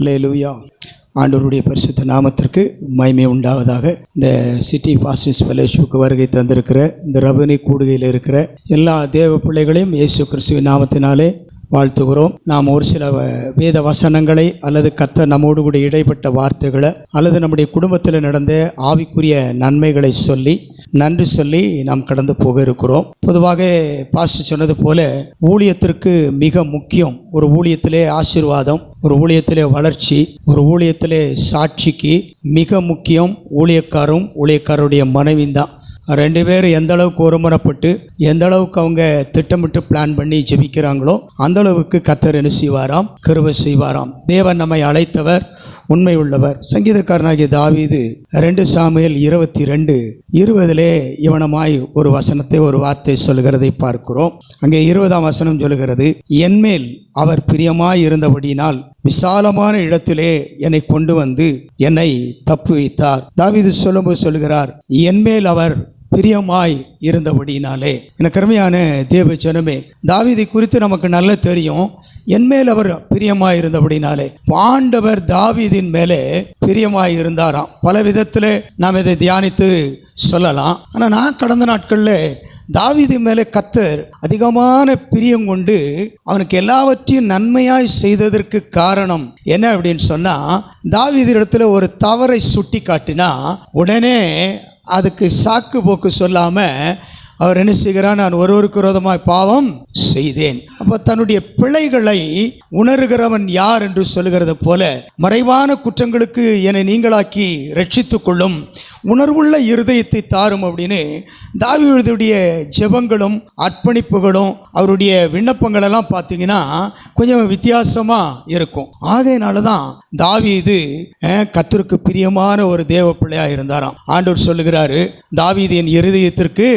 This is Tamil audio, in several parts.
அல்லேலூயா. ஆண்டவருடைய பரிசுத்த நாமத்திற்கு மகிமை உண்டாவதாக. இந்த சிட்டி பாஸ்டிஸ் ஃபெலோஷிப்புக்கு வருகை தந்திருக்கிற இந்த ரபனி கூடுகையில் இருக்கிற எல்லா தேவ பிள்ளைகளையும் இயேசு கிறிஸ்துவின் நாமத்தினாலே வாழ்த்துகிறோம். நாம் ஒரு சில வேத வசனங்களை அல்லது கத்த நம்மோடு கூட இடைப்பட்ட வார்த்தைகளை அல்லது நம்முடைய குடும்பத்தில் நடந்த ஆவிக்குரிய நன்மைகளை சொல்லி நன்றி சொல்லி நாம் கடந்து போக இருக்கிறோம். பொதுவாக பாஸ்டர் சொன்னது போல ஊழியத்திற்கு மிக முக்கியம் ஒரு ஊழியத்திலே ஆசீர்வாதம் ஒரு ஊழியத்திலே வளர்ச்சி ஒரு ஊழியத்திலே சாட்சிக்கு மிக முக்கியம் ஊழியக்காரும் ஊழியக்காரருடைய மனைவியும் தான். ரெண்டு பேரும் எந்த அளவுக்கு ஒருமுறைப்பட்டு எந்த அளவுக்கு அவங்க திட்டமிட்டு பிளான் பண்ணி ஜெபிக்கிறாங்களோ அந்த அளவுக்கு கத்தர் என்ன செய்வாராம்? கருவை செய்வாராம். தேவன் நம்மை அழைத்தவர். உண்மை உள்ளவர் சங்கீதக்காரனாகிய தாவீது ரெண்டு சாமியல் இருபத்தி ரெண்டு இருபதிலே இவனமாய் ஒரு வசனத்தை ஒரு வார்த்தை சொல்கிறதை பார்க்கிறோம். அங்கே இருபதாம் வசனம் சொல்கிறது என்மேல் அவர் பிரியமாய் இருந்தபடியினால் விசாலமான இடத்திலே என்னை கொண்டு வந்து என்னை தப்பு வைத்தார். தாவீது சொல்லும்போது சொல்கிறார் என்மேல் அவர் பிரியமாய் இருந்தபடினாலே எனக்கு அருமையான தேவ ஜனமே தாவிதை குறித்து நமக்கு நல்லா தெரியும். என்மேல் அவர் பிரியமாயிருந்தபடினாலே இருந்தபடினாலே ஆண்டவர் தாவீதின் மேலே பிரியமாயிருந்தாராம். பல விதத்தில் நாம் இதை தியானித்து சொல்லலாம். ஆனால் நான் கடந்த நாட்களில் தாவீது மேலே கத்தர் அதிகமான பிரியம் கொண்டு அவனுக்கு எல்லாவற்றையும் நன்மையாய் செய்ததற்கு காரணம் என்ன அப்படின்னு சொன்னால் தாவீது இடத்துல ஒரு தவறை சுட்டி காட்டினா உடனே அதுக்கு சாக்கு போக்கு சொல்லாமல் அவர் என்ன செய்கிறார்? நான் ஒருவருக்கு விரோதமாய் பாவம் செய்தேன். அப்போ தன்னுடைய பிழைகளை உணர்கிறவன் யார் என்று சொல்லுகிறது போல மறைவான குற்றங்களுக்கு என்னை நீங்களாக்கி ரட்சித்துக் கொள்ளும் உணர்வுள்ள இருதயத்தை தாரும் அப்படின்னு தாவியுடைய ஜெபங்களும் அர்ப்பணிப்புகளும் அவருடைய விண்ணப்பங்களெல்லாம் பார்த்தீங்கன்னா கொஞ்சம் வித்தியாசமாக இருக்கும். ஆகையினால தான் தாவீது இது கர்த்தருக்கு பிரியமான ஒரு தேவ பிள்ளையாக இருந்தாராம். ஆண்டவர் சொல்லுகிறாரு தாவீது என் இருதயத்திற்கு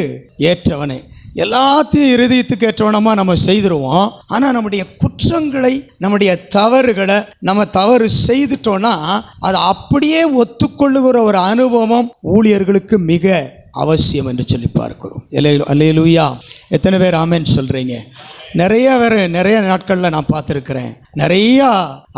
ஏற்றவனே. எல்லாத்தையும் இருதயத்துக்கு ஏற்றவனமாக நம்ம செய்திருவோம். ஆனால் நம்முடைய குற்றங்களை நம்முடைய தவறுகளை நம்ம தவறு செய்துட்டோம்னா அதை அப்படியே ஒத்துக்கொள்ளுகிற ஒரு அனுபவம் ஊழியர்களுக்கு மிக அவசியம் என்று சொல்லி பார்க்கிறோம். அல்லேலூயா. எத்தனை பேர் ஆமேன்னு சொல்கிறீங்க நிறைய பேர் நிறைய நாட்களில் நான் பார்த்துருக்குறேன். நிறையா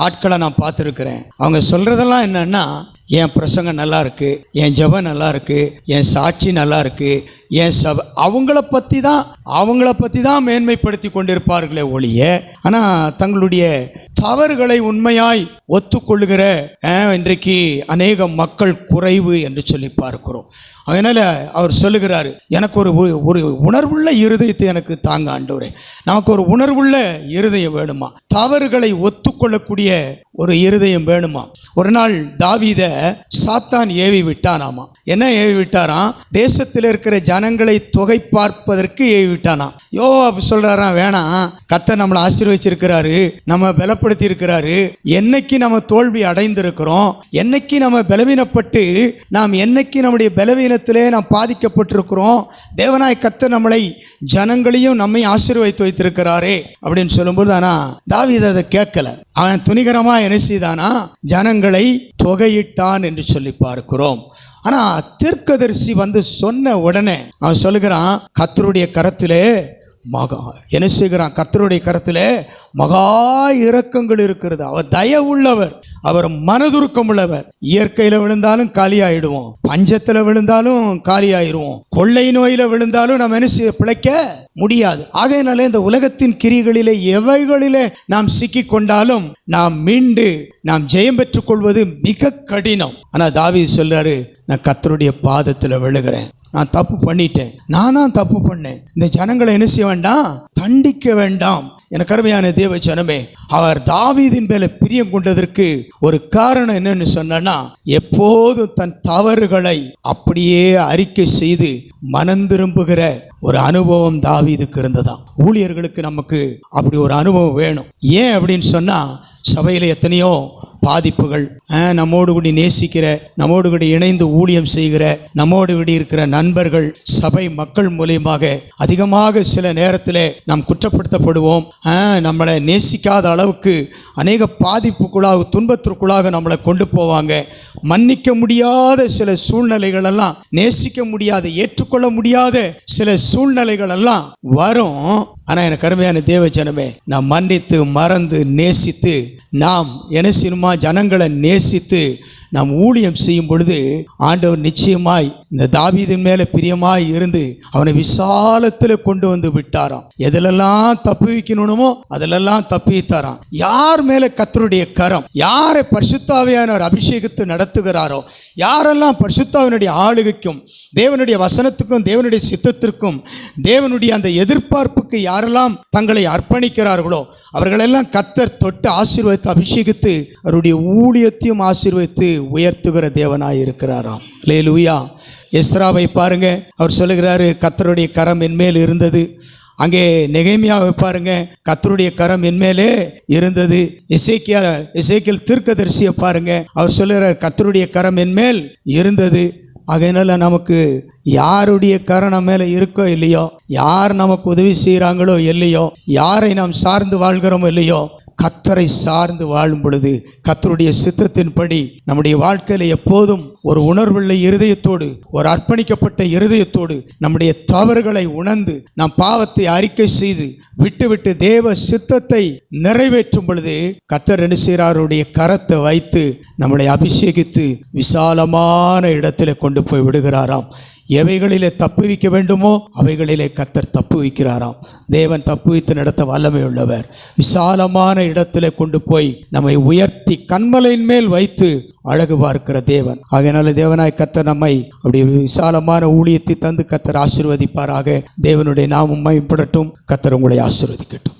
ஆட்களை நான் பார்த்துருக்குறேன். அவங்க சொல்கிறதெல்லாம் என்னென்னா என் பிரசங்கம் நல்லா இருக்குது என் ஜபம் நல்லா இருக்குது என் சாட்சி நல்லா இருக்குது என் சப அவங்கள பற்றி தான் அவங்கள பற்றி தான் மேன்மைப்படுத்தி கொண்டிருப்பார்களே ஒழிய ஆனால் தங்களுடைய தவறுகளை உண்மையாய் ஒத்துக்கொள்ளுகிற இன்றைக்கு அநேக மக்கள் குறைவு என்று சொல்லி பார்க்கிறோம். அதனால் அவர் சொல்லுகிறார் எனக்கு ஒரு ஒரு- உணர்வுள்ள இருதயத்தை எனக்கு தாங்க ஆண்டவரே. நமக்கு ஒரு உணர்வுள்ள இருதயம் வேணுமா? தவறுகளை ஒத்துக்கொள்ளக்கூடிய ஒரு இருதயம் வேணுமா? ஒரு நாள் தாவித சாத்தான் ஏவி விட்டானாமா? என்ன ஏவி விட்டாராம்? தேசத்தில் இருக்கிற ஜனங்களை தொகை பார்ப்பதற்கு ஏவி விட்டானாம் யோ அப்படி சொல்கிறாராம் வேணாம். கத்தை நம்மளை ஆசீர்வச்சிருக்கிறாரு. நம்ம பலப்படுத்தி இருக்கிறாரு என்னைக்கு நம்ம தோல்வி அடைந்திருக்கிறோம் என்னைக்கு நம்ம பலவீனப்பட்டு நாம் என்னைக்கு நம்முடைய பலவீனத்திலே நாம் பாதிக்கப்பட்டிருக்கிறோம் தேவனாய் கத்த நம்மளை ஜனங்களையும் நம்மை ஆசீர்வதித்து வைத்திருக்கிறாரே. அப்படின்னு சொல்லும்போது ஆனால் தாவித அதை கேட்கல. அவன் துணிகரமாக என்ன செய்தானா ஜனங்களை தொகையிட்டான் என்று சொல்லி பார்க்கிறோம். ஆனால் தீர்க்கதரிசி வந்து சொன்ன உடனே அவன் சொல்லுகிறான் கத்தருடைய கரத்திலே மகா என்ன செய்கிறான்? கர்த்தருடைய கருத்தில் மகா இரக்கங்கள் இருக்கிறது. அவர் தயவுள்ளவர் அவர் மனதுருக்கம் உள்ளவர். இயற்கையில் விழுந்தாலும் காலியாயிடுவோம். பஞ்சத்தில் விழுந்தாலும் காலியாயிடுவோம் கொள்ளை நோயில் விழுந்தாலும் நம்ம என்ன செய்ய பிழைக்க முடியாது. ஆகையினாலே இந்த உலகத்தின் கிரிகளிலே எவைகளிலே நாம் சிக்கி கொண்டாலும் நாம் மீண்டு நாம் ஜெயம் பெற்றுக்கொள்வது மிக கடினம். ஆனால் தாவி சொல்றாரு நான் கத்தருடைய பாதத்தில் விழுகிறேன். நான் தப்பு பண்ணிட்டேன். நான் தான் தப்பு பண்ணேன். இந்த ஜனங்களை என்ன செய்ய வேண்டாம்? தண்டிக்க வேண்டாம். எனக்கு அருமையான தேவ ஜனமே அவர் தாவீதின் மேல பிரியம் கொண்டதற்கு ஒரு காரணம் என்னன்னு சொன்னா எப்போதும் தன் தவறுகளை அப்படியே அறிக்கை செய்து மனம் திரும்புகிற ஒரு அனுபவம் தாவீதுக்கு இருந்ததாம். ஊழியர்களுக்கு நமக்கு அப்படி ஒரு அனுபவம் வேணும். ஏன் அப்படின்னு சொன்னா சபையில் எத்தனையோ பாதிப்புகள் நம்மோடு கூடி நேசிக்கிற நம்மோடு கூடி இணைந்து ஊழியம் செய்கிற நம்மோடு கூடி இருக்கிற நண்பர்கள் சபை மக்கள் மூலியமாக அதிகமாக சில நேரத்தில் நாம் குற்றப்படுத்தப்படுவோம். நம்மளை நேசிக்காத அளவுக்கு அநேக பாதிப்புக்குள்ளாக துன்பத்திற்குள்ளாக நம்மளை கொண்டு போவாங்க. மன்னிக்க முடியாத சில சூழ்நிலைகள் எல்லாம் நேசிக்க முடியாத ஏற்றுக்கொள்ள முடியாத சில சூழ்நிலைகள் எல்லாம் வரும். ஆனால் எனக்கு அருமையான தேவ ஜனமே மன்னித்து மறந்து நேசித்து நாம் என்ன செய்யணுமா? ஜனங்களை நேசித்து நாம் ஊழியம் செய்யும் பொழுது ஆண்டவர் நிச்சயமாய் இந்த தாவீதின் மேலே பிரியமாய் இருந்து அவனை விசாலத்தில் கொண்டு வந்து விட்டாராம். எதிலெல்லாம் தப்பு வைக்கணுமோ அதிலெல்லாம் தப்பி யார் மேலே கத்தருடைய கரம்? யாரை பரிசுத்தாவியானவர் அபிஷேகத்தை நடத்துகிறாரோ? யாரெல்லாம் பரிசுத்தாவினுடைய ஆளுகைக்கும் தேவனுடைய வசனத்துக்கும் தேவனுடைய சித்தத்திற்கும் தேவனுடைய அந்த எதிர்பார்ப்புக்கு யாரெல்லாம் தங்களை அர்ப்பணிக்கிறார்களோ அவர்களெல்லாம் கத்தர் தொட்டு ஆசீர்வதித்து அபிஷேகித்து அவருடைய ஊழியத்தையும் ஆசீர்வதித்து உயர்த்துகிற தேவனாய் இருக்கிறாராம் லே லூயா எஸ்ராவை பாருங்க. அவர் சொல்லுகிறாரு கத்தருடைய கரம் என்மேல் இருந்தது. அங்கே நெகைமியாவை பாருங்க. கத்தருடைய கரம் என்மேலே இருந்தது. இசைக்கியா இசைக்கியல் தீர்க்கதரிசியை பாருங்க. அவர் சொல்லுகிறார் கத்தருடைய கரம் என்மேல் இருந்தது. அதனால் நமக்கு யாருடைய கரணம் மேலே இருக்கோ இல்லையோ யார் நமக்கு உதவி செய்கிறாங்களோ இல்லையோ யாரை நாம் சார்ந்து வாழ்கிறோமோ இல்லையோ கத்தரை சார்ந்து வாழும் பொழுது கத்தருடைய சித்தத்தின்படி நம்முடைய வாழ்க்கையில எப்போதும் ஒரு உணர்வுள்ள இருதயத்தோடு ஒரு அர்ப்பணிக்கப்பட்ட இருதயத்தோடு நம்முடைய தவறுகளை உணர்ந்து நாம் பாவத்தை அறிக்கை செய்து விட்டுவிட்டு தேவ சித்தத்தை நிறைவேற்றும் பொழுது கத்தர் என்ன செய்கிறாருடைய கரத்தை வைத்து நம்மளை அபிஷேகித்து விசாலமான இடத்துல கொண்டு போய் விடுகிறாராம். எவைகளிலே தப்பு வைக்க வேண்டுமோ அவைகளிலே கத்தர் தப்பு வைக்கிறாராம். தேவன் தப்பு வைத்து நடத்த வல்லமை உள்ளவர் விசாலமான இடத்துல கொண்டு போய் நம்மை உயர்த்தி கண்மலையின் மேல் வைத்து அழகு பார்க்கிற தேவன். அதனால தேவனாய் கத்தர் நம்மை அப்படி விசாலமான ஊழியத்தை தந்து கத்தர் ஆசீர்வதிப்பாராக. தேவனுடைய நாமும் மேம்படட்டும் கத்தர் உங்களை ஆசீர்வதிக்கட்டும்.